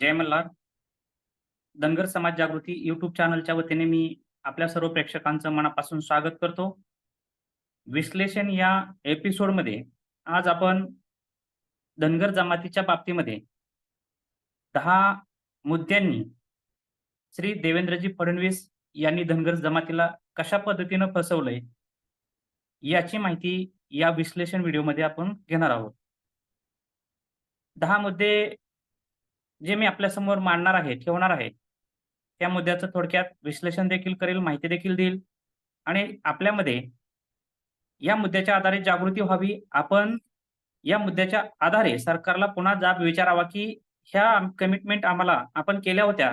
जय मल्हार. धनगर समाज जागृती युट्यूब चॅनलच्या वतीने मी आपल्या सर्व प्रेक्षकांचं मनापासून स्वागत करतो. विश्लेषण या एपिसोडमध्ये आज आपण धनगर जमातीच्या बाबतीमध्ये दहा मुद्द्यांनी श्री देवेंद्रजी फडणवीस यांनी धनगर जमातीला कशा पद्धतीनं फसवलंय याची माहिती या विश्लेषण व्हिडिओमध्ये आपण घेणार आहोत. दहा मुद्दे जे मी आपल्यासमोर मांडणार आहे, ठेवणार आहे, त्या मुद्द्याचं थोडक्यात विश्लेषण देखील करेल, माहिती देखील देईल आणि आपल्यामध्ये या मुद्द्याच्या आधारे जागृती व्हावी. आपण या मुद्द्याच्या आधारे सरकारला पुन्हा जाब विचारावा, की ह्या कमिटमेंट आम्हाला आपण केल्या होत्या,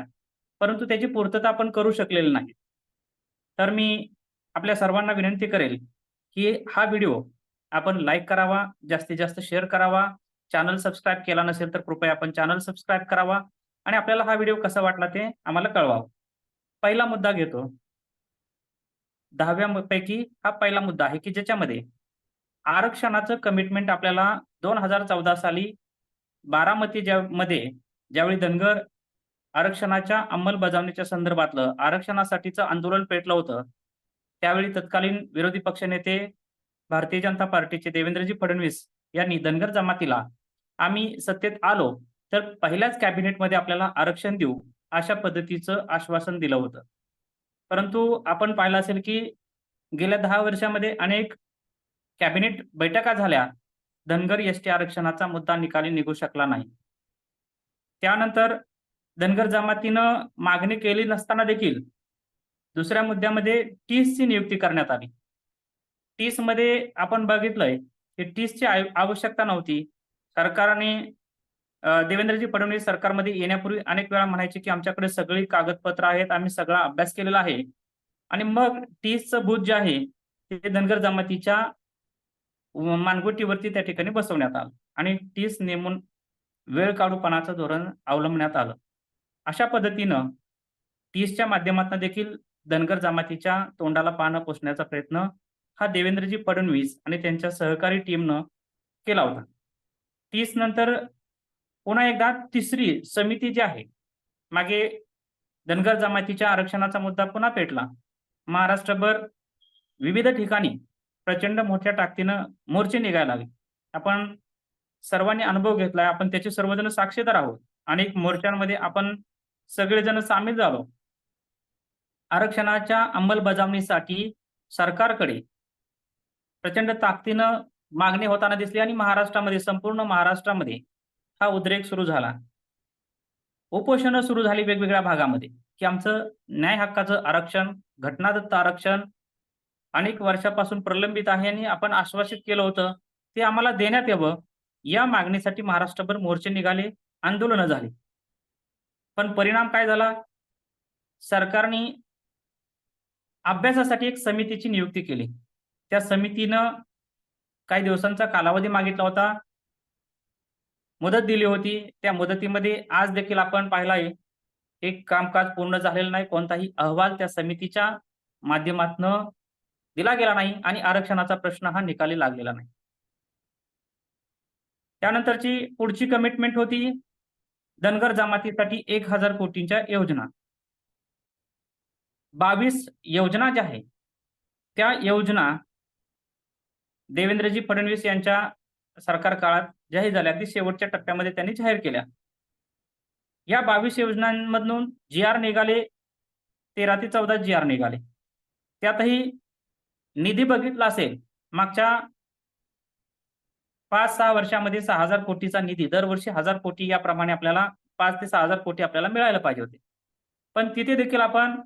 परंतु त्याची पूर्तता आपण करू शकलेली नाही. तर मी आपल्या सर्वांना विनंती करेल, की हा व्हिडिओ आपण लाईक करावा, जास्तीत जास्त शेअर करावा. चॅनल सबस्क्राईब केला नसेल तर कृपया आपण चॅनल सबस्क्राईब करावा आणि आपल्याला हा व्हिडिओ कसा वाटला ते आम्हाला कळवावं. पहिला मुद्दा घेतो. 10व्या पैकी हा पहिला मुद्दा आहे, की ज्याच्यामध्ये आरक्षणाचं कमिटमेंट आपल्याला 2014 साली बारामती ज्या मध्ये ज्यावेळी धनगर आरक्षणाच्या अंमलबजावणीच्या संदर्भातलं आरक्षणासाठीचं आंदोलन पेटलं होतं. त्यावेळी तत्कालीन विरोधी पक्षनेते भारतीय जनता पार्टीचे देवेंद्रजी फडणवीस यांनी धनगर जमातीला आम्ही सत्तेत आलो तर पहिल्याच कॅबिनेटमध्ये आपल्याला आरक्षण देऊ अशा पद्धतीचं आश्वासन दिलं होतं. परंतु आपण पाहिलं असेल, की गेल्या दहा वर्षामध्ये अनेक कॅबिनेट बैठका झाल्या. धनगर एसटी आरक्षणाचा मुद्दा निकाली निघू शकला नाही. त्यानंतर धनगर जमातीनं मागणी केली नसताना देखील दुसऱ्या मुद्द्यामध्ये टीसची नियुक्ती करण्यात आली. टीसमध्ये आपण बघितलंय, की टीसची आवश्यकता नव्हती. सरकारने देवेंद्रजी फडणवीस सरकारमध्ये येण्यापूर्वी अनेक वेळा म्हणायचे, की आमच्याकडे सगळी कागदपत्र आहेत, आम्ही सगळा अभ्यास केलेला आहे आणि मग टीसचं भूत जे आहे ते धनगर जमातीच्या मानगुटीवरती त्या ठिकाणी बसवण्यात आलं आणि टीस नेमून वेळ काढूपणाचं धोरण अवलंबण्यात आलं. अशा पद्धतीनं टीसच्या माध्यमातून देखील धनगर जमातीच्या तोंडाला पानं पोसण्याचा प्रयत्न हा देवेंद्रजी फडणवीस आणि त्यांच्या सहकारी टीमनं केला होता. तीस नंतर पुन्हा एकदा तिसरी समिती जी आहे, मागे धनगर जमातीच्या आरक्षणाचा मुद्दा पुन्हा पेटला. महाराष्ट्रभर विविध ठिकाणी प्रचंड मोठ्या ताकदीनं मोर्चे निघायला लागले. आपण सर्वांनी अनुभव घेतलाय, आपण त्याचे सर्वजण साक्षीदार आहोत. अनेक मोर्चांमध्ये आपण सगळेजण सामील झालो. आरक्षणाच्या अंमलबजावणीसाठी सरकारकडे प्रचंड ताकदीनं मागणी होताना दिसली आणि महाराष्ट्रामध्ये संपूर्ण महाराष्ट्रामध्ये हा उद्रेक सुरू झाला. उपोषणं सुरू झाली वेगवेगळ्या भागामध्ये, की आमचं न्याय हक्काचं आरक्षण, घटनादत्त आरक्षण अनेक वर्षापासून प्रलंबित आहे आणि आपण आश्वासित केलं होतं, ते आम्हाला देण्यात यावं. या मागणीसाठी महाराष्ट्रभर मोर्चे निघाले, आंदोलनं झाली. पण परिणाम काय झाला? सरकारने अभ्यासासाठी एक समितीची नियुक्ती केली. त्या समितीनं काही दिवसांचा कालावधी मागितला होता. मुदत दिली होती. त्या मुदतीमध्ये आज देखील आपण पाहिला आहे, एक कामकाज पूर्ण झालेलं नाही. कोणताही अहवाल त्या समितीच्या माध्यमातनं दिला गेला नाही आणि आरक्षणाचा प्रश्न हा निकाली लागलेला नाही. त्यानंतरची पुढची कमिटमेंट होती धनगर जमातीसाठी एक हजार कोटींच्या योजना. 22 योजना ज्या आहेत, त्या योजना देवेंद्रजी फडणवीस यांच्या सरकार काळात जाहीर झाल्या. अगदी शेवटच्या टप्प्यामध्ये त्यांनी जाहीर केल्या. या 22 योजनांमधून जी-आर निघाले 13 ते 14 जी-आर निघाले. त्यातही निधी बघितला असेल, मागच्या 5-6 वर्षामध्ये सहा हजार कोटीचा निधी दरवर्षी हजार कोटी याप्रमाणे आपल्याला पाच ते सहा हजार कोटी आपल्याला मिळायला पाहिजे होते. पण तिथे देखील आपण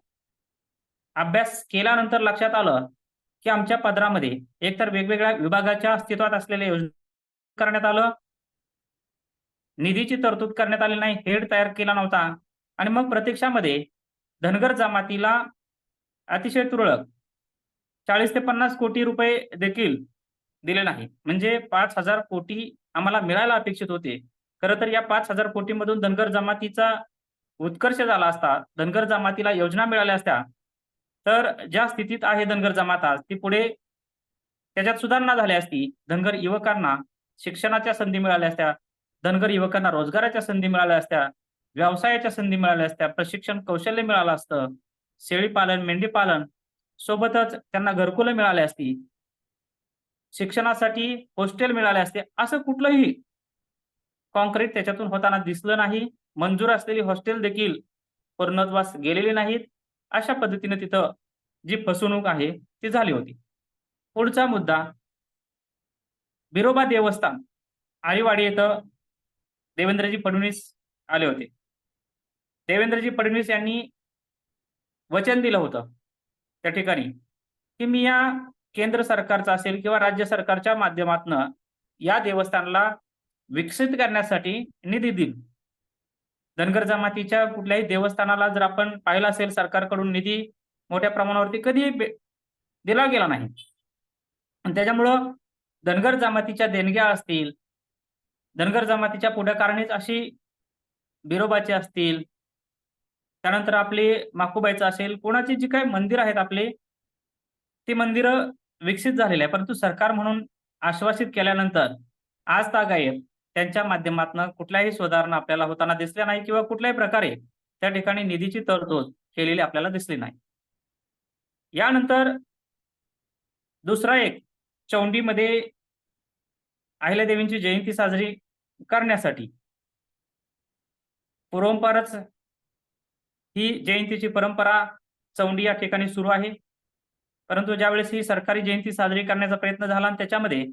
अभ्यास केल्यानंतर लक्षात आलं, की आमच्या पदरामध्ये एकतर वेगवेगळ्या विभागाच्या अस्तित्वात असलेल्या योजना करण्यात आलं. निधीची तरतूद करण्यात आली नाही, हेड तयार केला नव्हता आणि मग प्रत्यक्षामध्ये धनगर जमातीला अतिशय तुरळक 40 ते 50 कोटी रुपये देखील दिले नाही. म्हणजे पाच हजार कोटी आम्हाला मिळायला अपेक्षित होते. खरं तर या 5000 कोटीमधून धनगर जमातीचा उत्कर्ष झाला असता, धनगर जमातीला योजना मिळाल्या असत्या, तर ज्या स्थितीत आहे धनगर जमात आज, ती पुढे त्याच्यात सुधारणा झाली असती. धनगर युवकांना शिक्षणाच्या संधी मिळाल्या असत्या. धनगर युवकांना रोजगाराच्या संधी मिळाल्या असत्या. व्यवसायाच्या संधी मिळाल्या असत्या प्रशिक्षण कौशल्य मिळालं असतं शेळीपालन मेंढीपालन सोबतच त्यांना घरकुलं मिळाली असती शिक्षणासाठी हॉस्टेल मिळाले असते असं कुठलंही कॉन्क्रीट त्याच्यातून होताना दिसलं नाही मंजूर असलेली हॉस्टेल देखील पूर्णत्वास गेलेली नाहीत अशा पद्धतीने तिथं जी फसवणूक आहे ती झाली होती. पुढचा मुद्दा बिरोबा देवस्थान आळीवाडी येथं देवेंद्रजी फडणवीस आले होते. देवेंद्रजी फडणवीस यांनी वचन दिलं होतं त्या ठिकाणी की मी या केंद्र सरकारचा असेल किंवा राज्य सरकारच्या माध्यमातून या देवस्थानला विकसित करण्यासाठी निधी देईल धनगर जमातीच्या कुठल्याही देवस्थानाला जर आपण पाहिलं असेल सरकारकडून निधी मोठ्या प्रमाणावरती कधी दिला गेला नाही. आणि त्याच्यामुळं धनगर जमातीच्या देणग्या असतील धनगर जमातीच्या पुढाकारणीच अशी बिरोबाची असतील त्यानंतर आपली माकुबाईचं असेल कोणाची जी काही मंदिर आहेत आपले ती मंदिरं विकसित झालेली आहे परंतु सरकार म्हणून आश्वासित केल्यानंतर आज तागायत त्यांच्या माध्यमातून कुठल्याही सुधारणा आपल्याला होताना दिसल्या नाही किंवा कुठल्याही प्रकारे त्या ठिकाणी निधीची तरतूद केलेली आपल्याला दिसली नाही. यानंतर दुसरा एक चौंडीमध्ये अहिल्यादेवींची जयंती साजरी करण्यासाठी पूर्वंपारच ही जयंतीची परंपरा चौंडी या ठिकाणी सुरू आहे. परंतु ज्यावेळेस ही सरकारी जयंती साजरी करण्याचा प्रयत्न झाला आणि त्याच्यामध्ये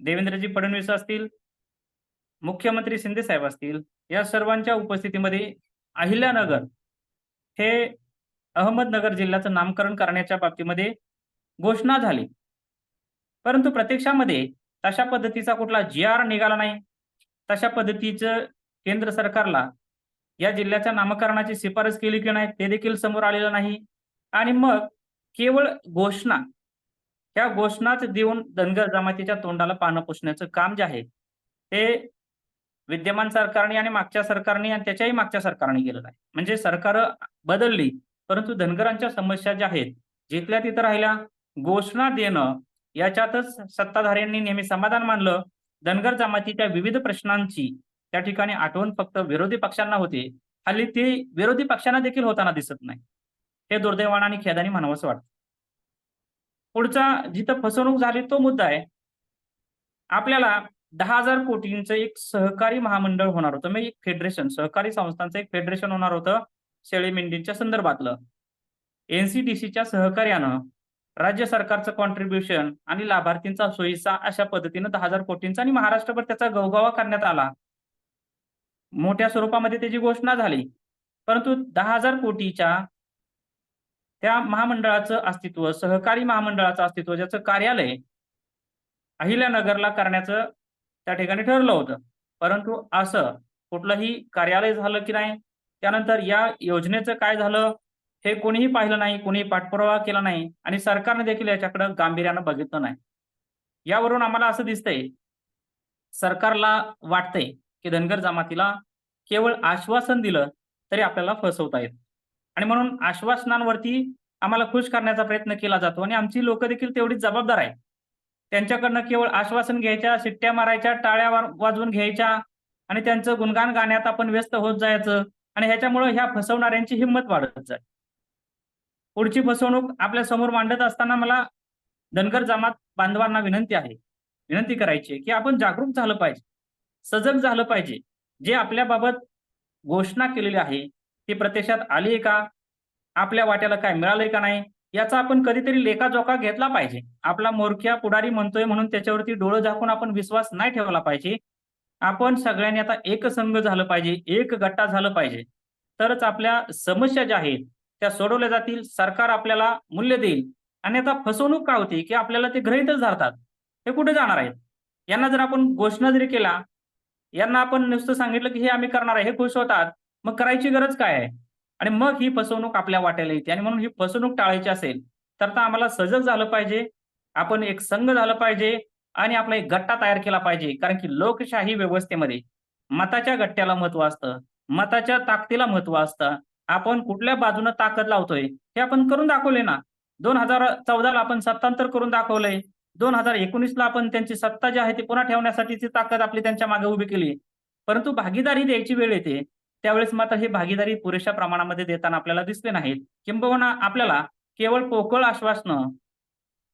देवेंद्रजी फडणवीस असतील मुख्यमंत्री शिंदे साहेब असतील या सर्वांच्या उपस्थितीमध्ये अहिल्यानगर हे अहमदनगर जिल्ह्याचं नामकरण करण्याच्या बाबतीमध्ये घोषणा झाली. परंतु प्रत्यक्षामध्ये तशा पद्धतीचा कुठला जी आर निघाला नाही. तशा पद्धतीचं केंद्र सरकारला या जिल्ह्याच्या नामकरणाची शिफारस केली की नाही ते देखील समोर आलेलं नाही. आणि मग केवळ घोषणा ह्या घोषणाच देऊन धनगर जमातीच्या तोंडाला पानं पुसण्याचं काम जे आहे ते विद्यमान सरकारने आणि मागच्या सरकारने आणि त्याच्याही मागच्या सरकारने केलेलं आहे म्हणजे सरकार बदलली परंतु धनगरांच्या समस्या ज्या आहेत जिथल्या तिथं राहिल्या घोषणा देणं याच्यातच सत्ताधाऱ्यांनी नेहमी समाधान मानलं धनगर जमातीच्या विविध प्रश्नांची त्या ठिकाणी आठवण फक्त विरोधी पक्षांना होते. हल्ली ती विरोधी पक्षांना देखील होताना दिसत नाही. हे दुर्दैवान आणि खेदानी म्हणावंसं वाटतं. पुढचा जिथं फसवणूक झाली तो मुद्दा आहे. आपल्याला दहा हजार कोटींचं एक सहकारी महामंडळ होणार होतं म्हणजे एक फेडरेशन सहकारी संस्थांचं एक फेडरेशन होणार होतं शेळी मेंढींच्या संदर्भातलं. एनसीडीसीच्या सहकार्यानं राज्य सरकारचं कॉन्ट्रीब्युशन आणि लाभार्थींचा सोयीचा अशा पद्धतीनं दहा हजार कोटींचा आणि महाराष्ट्रभर त्याचा गवगावा करण्यात आला. मोठ्या स्वरूपामध्ये त्याची घोषणा झाली. परंतु दहा हजार कोटीच्या त्या महामंडळाचं अस्तित्व सहकारी महामंडळाचं अस्तित्व ज्याचं कार्यालय अहिल्यानगरला करण्याचं त्या ठिकाणी ठरलं होतं. परंतु असं कुठलंही कार्यालय झालं की नाही त्यानंतर या योजनेचं काय झालं हे कोणीही पाहिलं नाही कोणीही पाठपुरावा केला नाही आणि सरकारने देखील याच्याकडे गांभीर्यानं बघितलं नाही. यावरून आम्हाला असं दिसतंय सरकारला वाटतंय की धनगर जमातीला केवळ आश्वासन दिलं तरी आपल्याला फसवता येत आणि म्हणून आश्वासनांवरती आम्हाला खुश करण्याचा प्रयत्न केला जातो आणि आमची लोक देखील तेवढीच जबाबदार आहे त्यांच्याकडनं केवळ आश्वासन घ्यायच्या शिट्ट्या मारायच्या टाळ्या वाजवून घ्यायच्या आणि त्यांचं गुणगान गाण्यात आपण व्यस्त होत जायचं आणि ह्याच्यामुळे ह्या फसवणाऱ्यांची हिंमत वाढत जाईल पुढची फसवणूक आपल्यासमोर मांडत असताना मला धनगर जमात बांधवांना विनंती आहे. विनंती करायची की आपण जागरूक झालं पाहिजे सजग झालं पाहिजे. जे आपल्याबाबत घोषणा केलेली आहे ती प्रत्यक्षात आली आहे का? आपल्या वाट्याला काय मिळालंय का नाही? याचा आपण कधीतरी लेखाजोखा घेतला पाहिजे. आपला मोरख्या पुढारी म्हणतोय म्हणून त्याच्यावरती डोळं झाकून आपण विश्वास नाही ठेवला पाहिजे. आपण सगळ्यांनी आता एक संघ झालं पाहिजे एक गट्टा झालं पाहिजे. तरच आपल्या समस्या ज्या आहेत त्या सोडवल्या जातील सरकार आपल्याला मूल्य देईल. आणि आता फसवणूक काय होती की आपल्याला ते ग्रहितच धरतात. ते कुठे जाणार आहेत? यांना जर आपण घोषणा जरी केला यांना आपण नुसतं सांगितलं की हे आम्ही करणार आहे हे खुश होतात. मग करायची गरज काय आहे? आणि मग ही फसवणूक आपल्या वाट्याला येते. आणि म्हणून ही फसवणूक टाळायची असेल तर आता आम्हाला सजग झालं पाहिजे आपण एक संघ झालं पाहिजे आणि आपला एक गट्टा तयार केला पाहिजे. कारण की लोकशाही व्यवस्थेमध्ये मताच्या गट्ट्याला महत्त्व असतं मताच्या ताकदीला महत्त्व असतं. आपण कुठल्या बाजूने ताकद लावतोय हे आपण करून दाखवले ना. दोन हजार चौदाला आपण सत्तांतर करून दाखवलंय. दोन हजार एकोणीसला आपण त्यांची सत्ता जी आहे ती पुन्हा ठेवण्यासाठीची ताकद आपली त्यांच्या मागे उभी केली. परंतु भागीदारी द्यायची वेळ येते. त्यावेळेस मात्र हे भागीदारी पुरेशा प्रमाणामध्ये देताना आपल्याला दिसले नाहीत. किंबहुना आपल्याला केवळ पोकळ आश्वासनं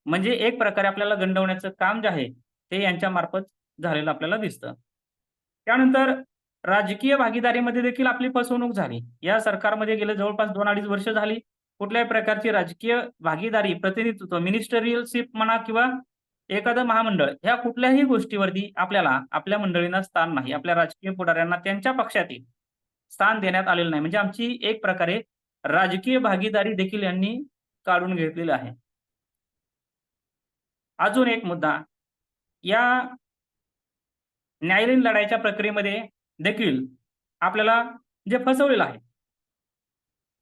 म्हणजे एक प्रकारे आपल्याला गंडवण्याचं काम जे आहे ते यांच्या मार्फत झालेलं आपल्याला दिसतं. त्यानंतर राजकीय भागीदारीमध्ये देखील आपली फसवणूक झाली. या सरकारमध्ये गेले जवळपास दोन अडीच वर्ष झाली. कुठल्याही प्रकारची राजकीय भागीदारी प्रतिनिधित्व मिनिस्टरियलशिप म्हणा किंवा एखादं महामंडळ ह्या कुठल्याही गोष्टीवरती आपल्याला आपल्या मंडळींना स्थान नाही. आपल्या राजकीय पुढाऱ्यांना त्यांच्या पक्षातील स्थान देण्यात आलेलं नाही. म्हणजे आमची एक प्रकारे राजकीय भागीदारी देखील यांनी काढून घेतलेली आहे. अजून एक मुद्दा. या न्यायालयीन लढाईच्या प्रक्रियेमध्ये देखील आपल्याला जे फसवलेलं आहे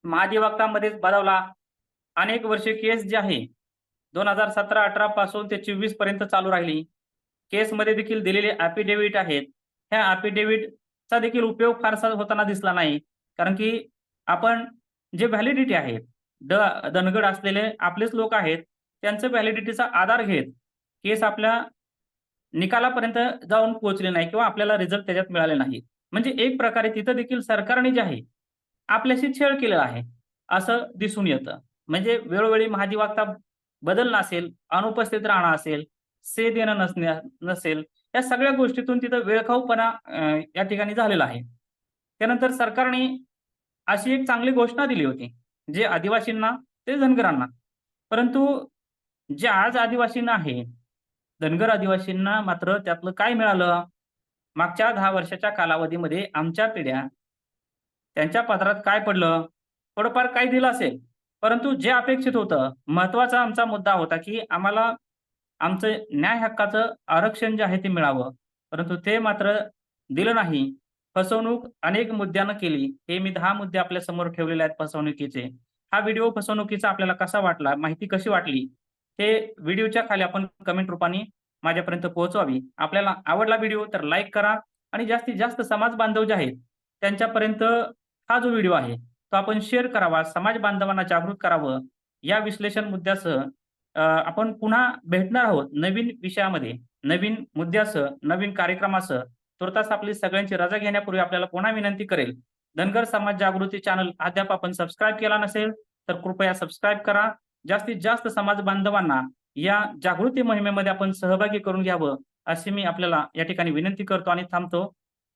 महाधिवक्तामध्येच बदावला अनेक वर्षे केस जी आहे दोन हजार सतरा अठरा पासून ते चोवीसपर्यंत चालू राहिली. केसमध्ये देखील दिलेले ऍफिडेव्हिट आहेत. ह्या चा देखील उपयोग फारसा होताना दिसला नाही. कारण की आपण जे व्हॅलिडिटी आहे द दनगड असलेले आपलेच लोक आहेत त्यांचं व्हॅलिडिटीचा आधार घेत केस आपल्या निकालापर्यंत जाऊन पोहोचले नाही किंवा आपल्याला रिझल्ट त्याच्यात मिळाले नाही. म्हणजे एक प्रकारे तिथं देखील सरकारने जे आहे आपल्याशी छेड केलेला आहे असं दिसून येतं. म्हणजे वेळोवेळी महाधिवक्ता बदलणं असेल अनुपस्थित राहणं असेल से देणं नसण्या नसेल या सगळ्या गोष्टीतून तिथं वेळखाऊपणा या ठिकाणी झालेला आहे. त्यानंतर सरकारने अशी एक चांगली घोषणा दिली होती जे आदिवासींना ते धनगरांना. परंतु जे आज आदिवासींना आहे धनगर आदिवासींना मात्र त्यातलं काय मिळालं? मागच्या दहा वर्षाच्या कालावधीमध्ये आमच्या पिढ्या त्यांच्या पदरात काय पडलं? थोडंफार काय दिलं असेल. परंतु जे अपेक्षित होतं महत्त्वाचा आमचा मुद्दा होता की आम्हाला आमचं न्याय हक्काचं आरक्षण जे आहे ते मिळावं. परंतु ते मात्र दिलं नाही. फसवणूक अनेक मुद्द्यानं केली. हे मी दहा मुद्दे आपल्यासमोर ठेवलेले आहेत फसवणुकीचे. हा व्हिडिओ फसवणुकीचा आपल्याला कसा वाटला माहिती कशी वाटली हे व्हिडिओच्या खाली आपण कमेंट रूपाने माझ्यापर्यंत पोहोचवावी. आपल्याला आवडला व्हिडिओ तर लाईक करा आणि जास्तीत जास्त समाज बांधव जे आहेत त्यांच्यापर्यंत हा जो व्हिडिओ आहे तो आपण शेअर करावा समाज बांधवांना जागृत करावं. या विश्लेषण मुद्द्यासह आपण पुन्हा भेटणार आहोत नवीन विषयामध्ये नवीन मुद्द्यासह नवीन कार्यक्रमासह. तुर्तास आपली सगळ्यांची रजा घेण्यापूर्वी आपल्याला पुन्हा विनंती करेल. धनगर समाज जागृती चॅनल अद्याप आपण सबस्क्राईब केला नसेल तर कृपया सबस्क्राईब करा. जास्तीत जास्त समाज बांधवांना या जागृती मोहिमेमध्ये आपण सहभागी करून घ्यावं अशी मी आपल्याला या ठिकाणी विनंती करतो आणि थांबतो.